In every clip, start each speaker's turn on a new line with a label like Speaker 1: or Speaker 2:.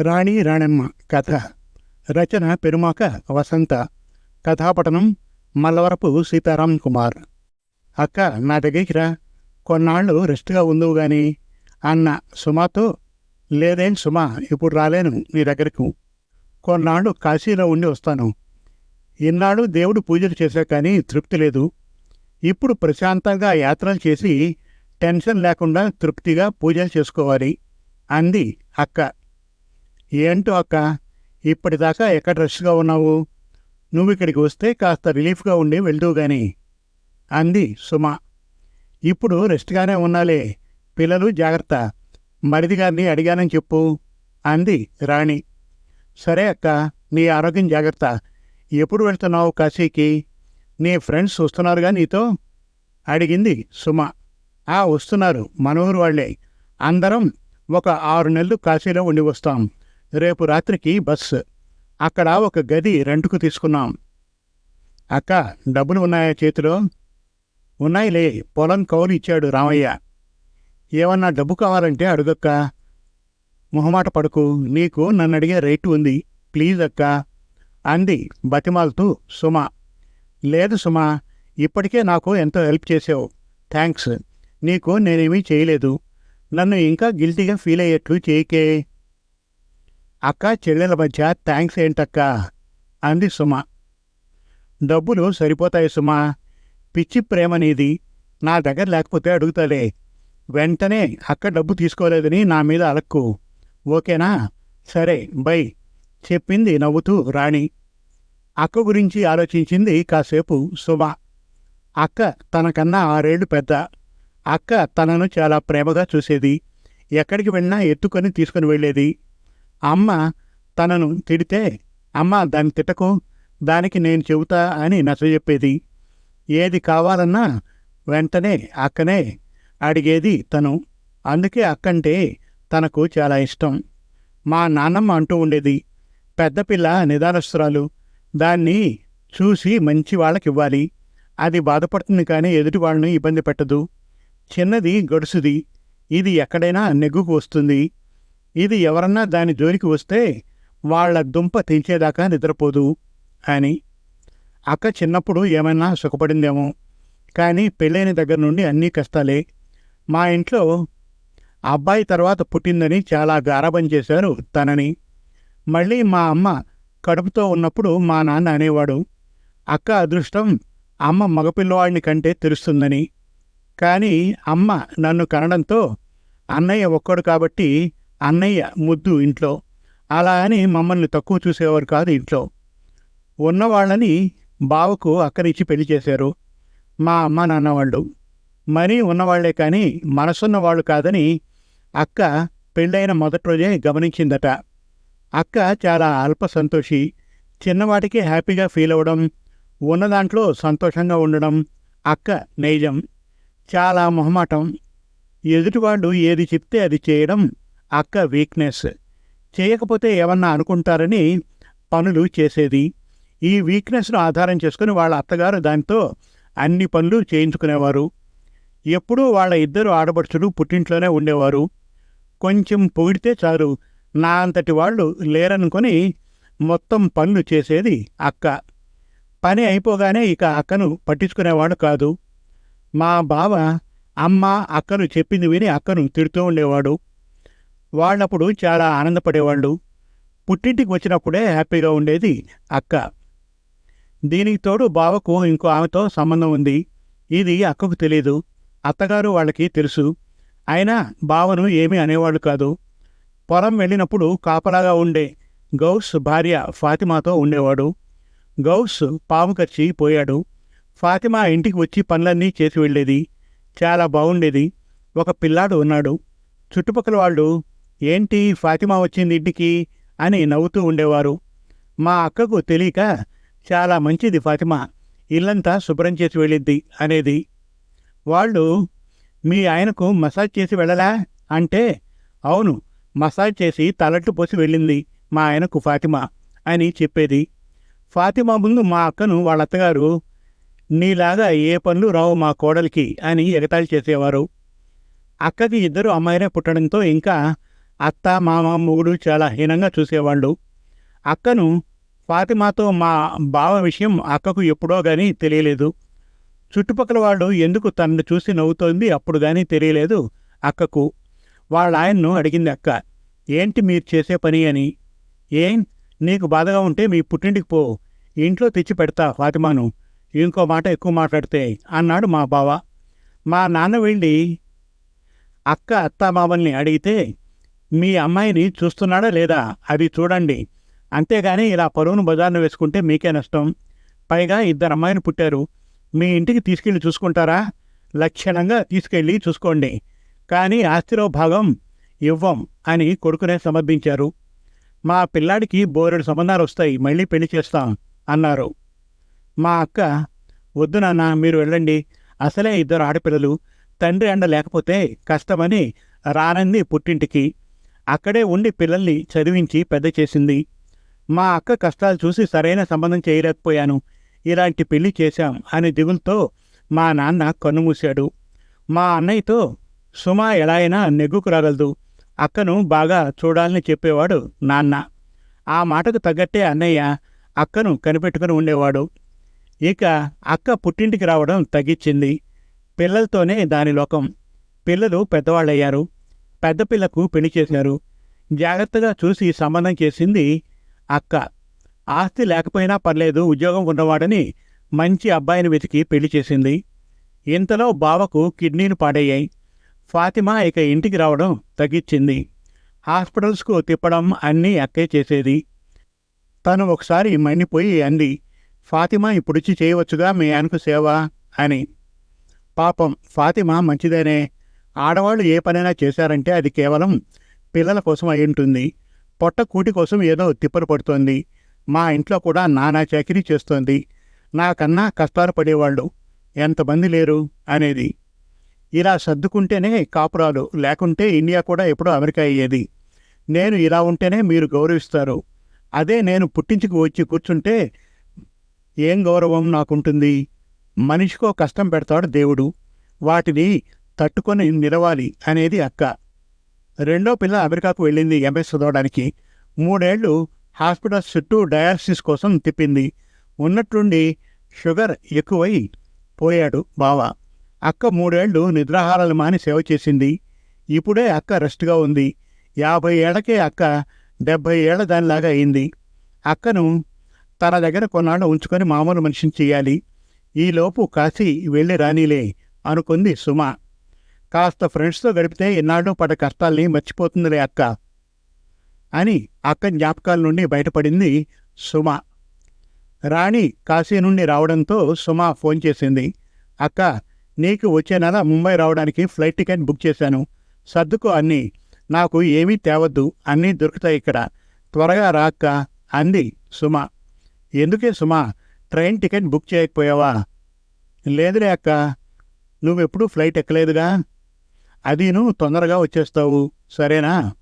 Speaker 1: రాణి రాణమ్మ కథ. రచన పెరుమాక వసంత. కథాపటనం మల్లవరపు సీతారాం కుమార్. అక్క నా దగ్గరికి రా కొన్నాళ్ళు రెస్ట్గా ఉందువు గాని. అన్న సుమాతో లేదేం సుమా ఇప్పుడు రాలేను నీ దగ్గరకు. కొన్నాళ్ళు కాశీలో ఉండి వస్తాను. ఇన్నాళ్ళు దేవుడు పూజలు చేశా కానీ తృప్తి లేదు. ఇప్పుడు ప్రశాంతంగా యాత్రలు చేసి టెన్షన్ లేకుండా తృప్తిగా పూజలు చేసుకోవాలి అంది అక్క. ఏంటో అక్క? ఇప్పటిదాకా ఎక్కడ రష్గా ఉన్నావు? నువ్వు ఇక్కడికి వస్తే కాస్త రిలీఫ్గా ఉండి వెళ్తూ గాని. అంది సుమ. ఇప్పుడు రెస్ట్గానే ఉన్నాలే. పిల్లలు జాగ్రత్త. మరిది గారిని అడిగానని చెప్పు. అంది రాణి. సరే అక్క నీ ఆరోగ్యం జాగ్రత్త. ఎప్పుడు వెళ్తున్నావు కాశీకి? నీ ఫ్రెండ్స్ వస్తున్నారుగా నీతో? అడిగింది సుమ. ఆ వస్తున్నారు. మనూరు వాళ్ళే. అందరం ఒక ఆరు నెలలు కాశీలో ఉండి వస్తాం. రేపు రాత్రికి బస్సు. అక్కడ ఒక గది రెంట్కు తీసుకున్నాం. అక్క డబ్బులు ఉన్నాయా చేతిలో? ఉన్నాయిలే పొలం కౌలు ఇచ్చాడు రామయ్య. ఏమన్నా డబ్బు కావాలంటే అడుగక్క. మొహమాట పడుకు నీకు నన్ను అడిగే రేటు ఉంది. ప్లీజ్ అక్క అంది బతిమాలుతూ సుమ. లేదు సుమ ఇప్పటికే నాకు ఎంతో హెల్ప్ చేసావు థ్యాంక్స్ నీకు నేనేమీ చేయలేదు. నన్ను ఇంకా గిల్టీగా ఫీల్ అయ్యేట్లు చేయకే. అక్క చెల్లెల మధ్య థ్యాంక్స్ ఏంటక్క? అంది సుమ. డబ్బులు సరిపోతాయి సుమా. పిచ్చి ప్రేమనేది నా దగ్గర లేకపోతే అడుగుతాలే. వెంటనే అక్క డబ్బు తీసుకోలేదని నా మీద అలక్కు. ఓకేనా? సరే బై. చెప్పింది నవ్వుతూ రాణి. అక్క గురించి ఆలోచించింది కాసేపు సుమ. అక్క తనకన్నా ఆరేళ్ళు పెద్ద. అక్క తనను చాలా ప్రేమగా చూసేది. ఎక్కడికి వెళ్ళినా ఎత్తుకొని తీసుకుని వెళ్ళేది. అమ్మ తనను తిడితే అమ్మ దాన్ని తిట్టకు దానికి నేను చెబుతా అని నచ్చజెప్పేది ఏది కావాలన్నా వెంటనే అక్కనే అడిగేది తను. అందుకే అక్కంటే తనకు చాలా ఇష్టం. మా నాన్నమ్మ అంటూ ఉండేది పెద్దపిల్ల నిదానస్తురాలు దాన్ని చూసి మంచి వాళ్ళకివ్వాలి. అది బాధపడుతుంది కానీ ఎదుటి వాళ్ళని ఇబ్బంది పెట్టదు. చిన్నది గడుసుది. ఇది ఎక్కడైనా నెగ్గుకు వస్తుంది. ఇది ఎవరన్నా దాని జోలికి వస్తే వాళ్ళ దుంప తెంచేదాకా నిద్రపోదు అని. అక్క చిన్నప్పుడు ఏమైనా సుఖపడిందేమో. కానీ పెళ్ళైన దగ్గర నుండి అన్నీ కష్టాలే. మా ఇంట్లో అబ్బాయి తర్వాత పుట్టిందని చాలా గారాబం చేశారు తనని. మళ్ళీ మా అమ్మ కడుపుతో ఉన్నప్పుడు మా నాన్న అనేవాడు. అక్క అదృష్టం అమ్మ మగపిల్లవాడిని కంటే తెలుస్తుందని. కానీ అమ్మ నన్ను కనడంతో అన్నయ్య ఒక్కడు కాబట్టి అన్నయ్య ముద్దు ఇంట్లో. అలా అని మమ్మల్ని తక్కువ చూసేవారు కాదు ఇంట్లో. ఉన్నవాళ్ళని బావకు అక్కనిచ్చి పెళ్ళి చేశారు. మా అమ్మ నాన్న వాళ్ళు. మనీ ఉన్నవాళ్ళే కానీ మనసున్నవాళ్ళు కాదని అక్క పెళ్ళైన మొదటి రోజే గమనించిందట. అక్క చాలా అల్ప సంతోషి. చిన్నవాటికి హ్యాపీగా ఫీల్ అవ్వడం ఉన్న దాంట్లో సంతోషంగా ఉండడం అక్క నైజం. చాలా మొహమాటం. ఎదుటివాళ్ళు ఏది చెప్తే అది చేయడం అక్క వీక్నెస్ చేయకపోతే ఏమన్నా అనుకుంటారని పనులు చేసేది. ఈ వీక్నెస్ను ఆధారం చేసుకుని వాళ్ళ అత్తగారు దాంతో అన్ని పనులు చేయించుకునేవారు. ఎప్పుడూ వాళ్ళ ఇద్దరు ఆడపడుచులు పుట్టింట్లోనే ఉండేవారు. కొంచెం పొగిడితే చాలు. నా అంతటి వాళ్ళు లేరనుకొని మొత్తం పనులు చేసేది అక్క. పని అయిపోగానే ఇక అక్కను పట్టించుకునేవాడు కాదు. మా బావ అమ్మ అక్కను చెప్పింది విని అక్కను తిడుతూ ఉండేవాడు. వాళ్ళప్పుడు చాలా ఆనందపడేవాళ్ళు. పుట్టింటికి వచ్చినప్పుడే హ్యాపీగా ఉండేది అక్క. దీనికి తోడు బావకు ఇంకో ఆమెతో సంబంధం ఉంది. ఇది అక్కకు తెలియదు అత్తగారు వాళ్ళకి తెలుసు. అయినా బావను ఏమీ అనేవాళ్ళు కాదు. పొలం వెళ్ళినప్పుడు కాపలాగా ఉండే గౌస్ భార్య ఫాతిమాతో ఉండేవాడు. గౌస్ పాము కరిచి పోయాడు. ఫాతిమా ఇంటికి వచ్చి పనులన్నీ చేసి వెళ్ళేది. చాలా బాగుండేది ఒక పిల్లాడు ఉన్నాడు. చుట్టుపక్కల వాళ్ళు ఏంటి ఫాతిమా వచ్చింది ఇంటికి అని నవ్వుతూ ఉండేవారు. మా అక్కకు తెలియక చాలా మంచిది ఫాతిమా ఇల్లంతా శుభ్రం చేసి వెళ్ళిద్ది అనేది. వాళ్ళు మీ ఆయనకు మసాజ్ చేసి వెళ్ళలా? అంటే అవును మసాజ్ చేసి తలట్టు పోసి వెళ్ళింది మా ఆయనకు ఫాతిమా అని చెప్పేది. ఫాతిమా ముందు మా అక్కను వాళ్ళ అత్తగారు నీలాగా ఏ పనులు రావు మా కోడలికి అని ఎగతాళి చేసేవారు. అక్కకి ఇద్దరు అమ్మాయినే పుట్టడంతో ఇంకా అత్త మామ మొగుడు చాలా హీనంగా చూసేవాళ్ళు. అక్కను ఫాతిమాతో మా బావ విషయం అక్కకు ఎప్పుడో కానీ తెలియలేదు. చుట్టుపక్కల వాళ్ళు ఎందుకు తనను చూసి నవ్వుతోంది అప్పుడు కానీ తెలియలేదు అక్కకు. వాళ్ళ ఆయన్ను అడిగింది అక్క ఏంటి మీరు చేసే పని అని? ఏం? నీకు బాధగా ఉంటే మీ పుట్టింటికి పో. ఇంట్లో తెచ్చి పెడతా ఫాతిమాను. ఇంకో మాట ఎక్కువ మాట్లాడితే అన్నాడు మా బావ. మా నాన్న వెళ్ళి అక్క అత్త మామల్ని అడిగితే మీ అమ్మాయిని చూస్తున్నాడా లేదా? అది చూడండి. అంతేగాని ఇలా పరువును బజార్ను వేసుకుంటే మీకే నష్టం. పైగా ఇద్దరు అమ్మాయిని పుట్టారు. మీ ఇంటికి తీసుకెళ్ళి చూసుకుంటారా? లక్షణంగా తీసుకెళ్ళి చూసుకోండి. కానీ ఆస్తిలో భాగం ఇవ్వం అని కొడుకునే సమర్థించారు. మా పిల్లాడికి బోరెడు సంబంధాలు వస్తాయి. మళ్ళీ పెళ్ళి చేస్తాం అన్నారు. మా అక్క వద్దు నాన్న మీరు వెళ్ళండి. అసలే ఇద్దరు ఆడపిల్లలు. తండ్రి అండ లేకపోతే కష్టమని రానంది పుట్టింటికి. అక్కడే ఉండి పిల్లల్ని చదివించి పెద్ద చేసింది. మా అక్క కష్టాలు చూసి సరైన సంబంధం చేయలేకపోయాను. ఇలాంటి పెళ్ళి చేశాం అనే దిగులతో మా నాన్న కన్నుమూశాడు. మా అన్నయ్యతో సుమ ఎలా అయినా నెగ్గుకు రాగలదు. అక్కను బాగా చూడాలని చెప్పేవాడు నాన్న. ఆ మాటకు తగ్గట్టే అన్నయ్య అక్కను కనిపెట్టుకుని ఉండేవాడు. ఇక అక్క పుట్టింటికి రావడం తగ్గించింది. పిల్లలతోనే దాని లోకం. పిల్లలు పెద్దవాళ్ళయ్యారు. పెద్ద పిల్లకు పెళ్ళి చేశారు. జాగ్రత్తగా చూసి సంబంధం చేసింది అక్క. ఆస్తి లేకపోయినా పర్లేదు ఉద్యోగం ఉన్నవాడని మంచి అబ్బాయిని వెతికి పెళ్ళి చేసింది. ఇంతలో బావకు కిడ్నీలు పాడయ్యాయి. ఫాతిమా ఇక ఇంటికి రావడం తగ్గించింది. హాస్పిటల్స్కు తిప్పడం అన్నీ అక్కే చేసేది. తను ఒకసారి మండిపోయి అంది ఫాతిమా ఇప్పుడిచ్చి చేయవచ్చుగా మీ ఆయనకు సేవ అని. పాపం ఫాతిమా మంచిదేనే ఆడవాళ్ళు ఏ పనైనా చేశారంటే అది కేవలం పిల్లల కోసం అయి ఉంటుంది. పొట్ట కూటి కోసం ఏదో తిప్పలు పడుతోంది. మా ఇంట్లో కూడా నానా చాకిరీ చేస్తోంది. నాకన్నా కష్టాలు పడేవాళ్ళు ఎంతమంది లేరు అనేది. ఇలా సర్దుకుంటేనే కాపురాలు లేకుంటే ఇండియా కూడా ఎప్పుడో అమెరికా అయ్యేది. నేను ఇలా ఉంటేనే మీరు గౌరవిస్తారు. అదే నేను పుట్టించుకు వచ్చి కూర్చుంటే ఏం గౌరవం నాకుంటుంది? మనిషికో కష్టం పెడతాడు దేవుడు. వాటిని తట్టుకొని నిలవాలి అనేది అక్క. రెండో పిల్ల అమెరికాకు వెళ్ళింది ఎంఎస్ చదవడానికి. మూడేళ్ళు హాస్పిటల్ చుట్టూ డయాలసిస్ కోసం తిప్పింది. ఉన్నట్టుండి షుగర్ ఎక్కువై పోయాడు బావ. అక్క మూడేళ్ళు నిద్రాహారాలు మాని సేవ చేసింది. ఇప్పుడే అక్క రెస్ట్గా ఉంది. యాభై ఏళ్ళకే అక్క డెబ్భై ఏళ్ళ దానిలాగా అయింది. అక్కను తన దగ్గర కొన్నాళ్ళు ఉంచుకొని మామూలు మనిషిని చెయ్యాలి ఈలోపు కాశీ వెళ్ళి రానీలే అనుకుంది సుమ. కాస్త ఫ్రెండ్స్తో గడిపితే ఎన్నాళ్ళు పడ కష్టాల్ని మర్చిపోతుందిలే అక్క అని అక్క జ్ఞాపకాల నుండి బయటపడింది సుమ. రాణి కాశీ నుండి రావడంతో సుమ ఫోన్ చేసింది. అక్క నీకు వచ్చే నెల ముంబై రావడానికి ఫ్లైట్ టికెట్ బుక్ చేశాను. సర్దుకో అన్నీ. నాకు ఏమీ తేవద్దు. అన్నీ దొరుకుతాయి ఇక్కడ. త్వరగా రాక్క అంది సుమ. ఎందుకే సుమ? ట్రైన్ టికెట్ బుక్ చేయకపోయావా? లేదులే అక్క. నువ్వెప్పుడు ఫ్లైట్ ఎక్కలేదుగా? అదీను తొందరగా వచ్చేస్తావు. సరేనా?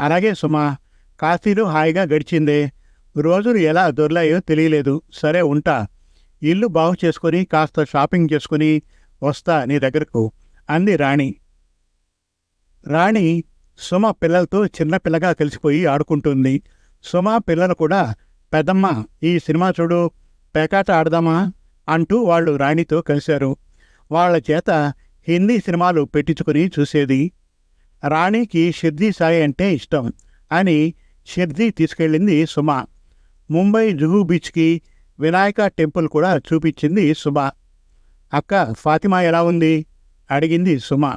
Speaker 1: అలాగే సుమా కాశీలో హాయిగా గడిచిందే. రోజులు ఎలా దొర్లాయో తెలియలేదు. సరే ఉంటా. ఇల్లు బాగు చేసుకొని కాస్త షాపింగ్ చేసుకుని వస్తా నీ దగ్గరకు అంది రాణి. రాణి సుమ పిల్లలతో చిన్నపిల్లగా కలిసిపోయి ఆడుకుంటుంది. సుమ పిల్లలు కూడా పెద్దమ్మ ఈ సినిమా చూడు పేకాట ఆడదామా? అంటూ వాళ్ళు రాణితో కలిశారు. వాళ్ళ చేత హిందీ సినిమాలు పెట్టించుకుని చూసేది. రాణికి షిర్దీ సాయి అంటే ఇష్టం అని షిర్దీ తీసుకెళ్ళింది సుమ. ముంబై జుహూ బీచ్కి వినాయక టెంపుల్ కూడా చూపించింది సుమ. అక్క ఫాతిమా ఎలా ఉంది? అడిగింది సుమ.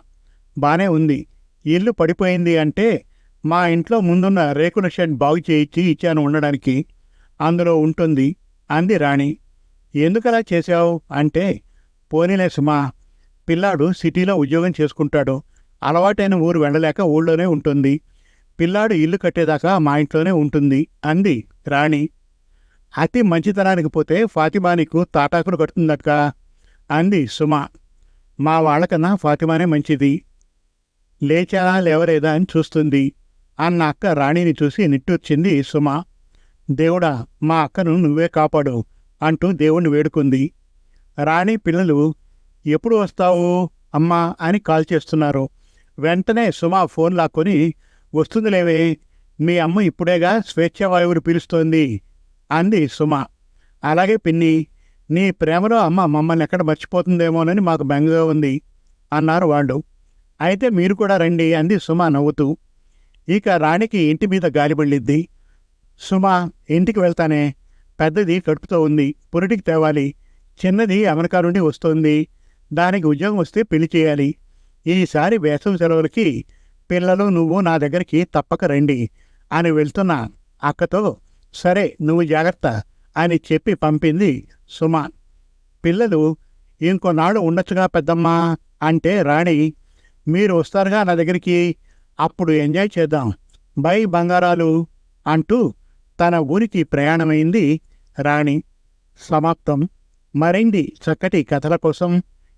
Speaker 1: బాగానే ఉంది. ఇల్లు పడిపోయింది అంటే మా ఇంట్లో ముందున్న రేకుల షెడ్ బాగు చేయించి ఇచ్చాను ఉండడానికి. అందులో ఉంటుంది అంది రాణి. ఎందుకలా చేశావు? అంటే పోనీలే సుమా. పిల్లాడు సిటీలో ఉద్యోగం చేసుకుంటాడు. అలవాటైన ఊరు వెళ్ళలేక ఊళ్ళోనే ఉంటుంది. పిల్లాడు ఇల్లు కట్టేదాకా మా ఇంట్లోనే ఉంటుంది అంది రాణి. అతి మంచితనానికి పోతే ఫాతిమా నీకు తాటాకులు కడుతుందక్క అంది సుమ. మా వాళ్ళకన్నా ఫాతిమానే మంచిది. లేచారా లేవరేదా అని చూస్తుంది. అన్న అక్క రాణిని చూసి నిట్టూర్చింది సుమ. దేవుడా మా అక్కను నువ్వే కాపాడు అంటూ దేవుణ్ణి వేడుకుంది. రాణి పిల్లలు ఎప్పుడు వస్తావు అమ్మా అని కాల్ చేస్తున్నారు. వెంటనే సుమ ఫోన్ లాక్కొని వస్తుందిలేవే మీ అమ్మ ఇప్పుడేగా స్వేచ్ఛావాయువుని పిలుస్తోంది అంది సుమ. అలాగే పిన్ని నీ ప్రేమలో అమ్మ మమ్మల్ని ఎక్కడ మర్చిపోతుందేమోనని మాకు బెంగగా ఉంది అన్నారు వాళ్ళు. అయితే మీరు కూడా రండి అంది సుమ నవ్వుతూ. ఇక రాణికి ఇంటి మీద గాలి పళ్ళిద్ది. సుమ ఇంటికి వెళ్తానే. పెద్దది కడుపుతో ఉంది. పురిటికి తేవాలి. చిన్నది అమెరికా నుండి వస్తోంది. దానికి ఉద్యోగం వస్తే పెళ్ళి చేయాలి. ఈసారి వేసవి సెలవులకి పిల్లలు నువ్వు నా దగ్గరికి తప్పక రండి అని వెళ్తున్న అక్కతో సరే నువ్వు జాగ్రత్త అని చెప్పి పంపింది సుమాన్ పిల్లలు ఇంకోనాడు ఉండొచ్చుగా పెద్దమ్మా అంటే రాణి మీరు వస్తారుగా నా దగ్గరికి? అప్పుడు ఎంజాయ్ చేద్దాం. బై బంగారాలు అంటూ తన ఊరికి ప్రయాణమైంది రాణి. సమాప్తం. మరిన్ని చక్కటి కథల కోసం